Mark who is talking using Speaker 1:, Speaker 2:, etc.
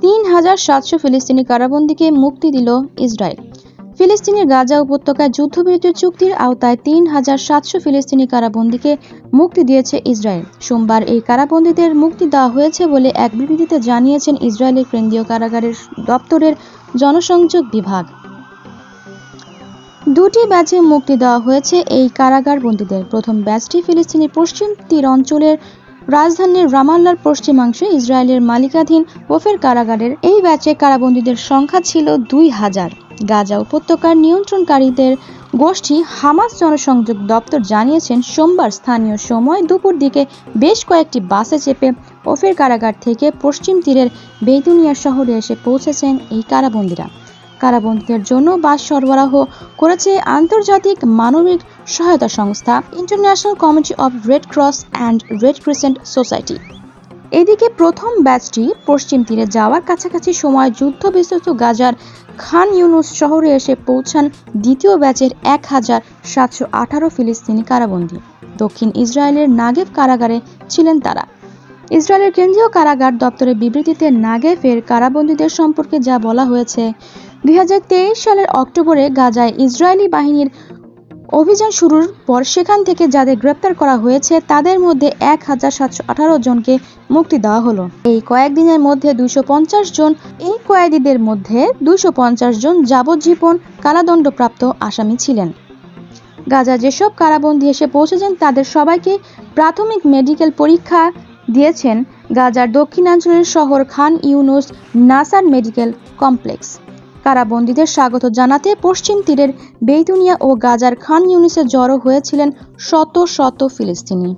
Speaker 1: তিন হাজার সাতশো ফিলিস্তিনি কারাবন্দীকে মুক্তি দিল ইসরায়েল। ফিলিস্তিনের গাজা উপত্যকায় যুদ্ধবিরতি চুক্তির আওতায় তিন হাজার সাতশো ফিলিস্তিনি কারাবন্দীকে মুক্তি দিয়েছে ইসরায়েল। সোমবার এই কারাবন্দীদের মুক্তি দেওয়া হয়েছে বলে এক বিবৃতিতে জানিয়েছেন ইসরায়েলের কেন্দ্রীয় কারাগারের দপ্তরের জনসংযোগ বিভাগ। দুটি ব্যাচে মুক্তি দেওয়া হয়েছে এই কারাগার বন্দীদের প্রথম ব্যাচটি ফিলিস্তিনের পশ্চিম তীর অঞ্চলের রাজধানীর রামাল্লার পশ্চিমাংশে ইসরায়েলের মালিকাধীন ওফের কারাগারের এই ব্যাচে কারাবন্দীদের সংখ্যা ছিল দুই হাজার। গাজা উপত্যকার নিয়ন্ত্রণকারীদের গোষ্ঠী হামাস জনসংযোগ দপ্তর জানিয়েছেন, সোমবার স্থানীয় সময় দুপুর দিকে বেশ কয়েকটি বাসে চেপে ওফের কারাগার থেকে পশ্চিম তীরের বেতুনিয়া শহরে এসে পৌঁছেছেন এই কারাবন্দীরা। কারাবন্দীদের জন্য বাস সরবরাহ করেছে আন্তর্জাতিক মানবিক সহায়তা সংস্থা international committee of red cross and red crescent society এদিকে প্রথম ব্যাচটি পশ্চিম তীরে যাওয়ার কাছাকাছি সময় যুদ্ধবিধ্বস্ত গাজার খান ইউনুস শহরে এসে পৌঁছান দ্বিতীয় ব্যাচের এক হাজার সাতশো আঠারো ফিলিস্তিনি কারাবন্দী। দক্ষিণ ইসরায়েলের নাগেব কারাগারে ছিলেন তারা। ইসরায়েলের কেন্দ্রীয় কারাগার দপ্তরের বিবৃতিতে নাগেফের কারাবন্দীদের সম্পর্কে যা বলা হয়েছে, দুই হাজার তেইশ সালের অক্টোবরে গাজায় ইসরায়েলি বাহিনীর অভিযান শুরুর পর সেখান থেকে যাদের গ্রেপ্তার করা হয়েছে, তাদের মধ্যে এক হাজার সাতশো আঠারো জনকে মুক্তি দেওয়া হলো। এই কয়েকদিনের মধ্যে দুইশো পঞ্চাশ জন, এই কয়েদিদের মধ্যে দুইশো পঞ্চাশ জন যাবজ্জীবন কারাদণ্ডপ্রাপ্ত আসামি ছিলেন। গাজা যেসব কারাবন্দী এসে পৌঁছেছেন, তাদের সবাইকে প্রাথমিক মেডিকেল পরীক্ষা দিয়েছেন গাজার দক্ষিণাঞ্চলের শহর খান ইউনুস নাসার মেডিকেল কমপ্লেক্স। কারাবন্দীদের স্বাগত জানাতে পশ্চিম তীরের বেইতুনিয়া ও গাজার খান ইউনিসে জড়ো হয়েছিলেন শত শত ফিলিস্তিনি।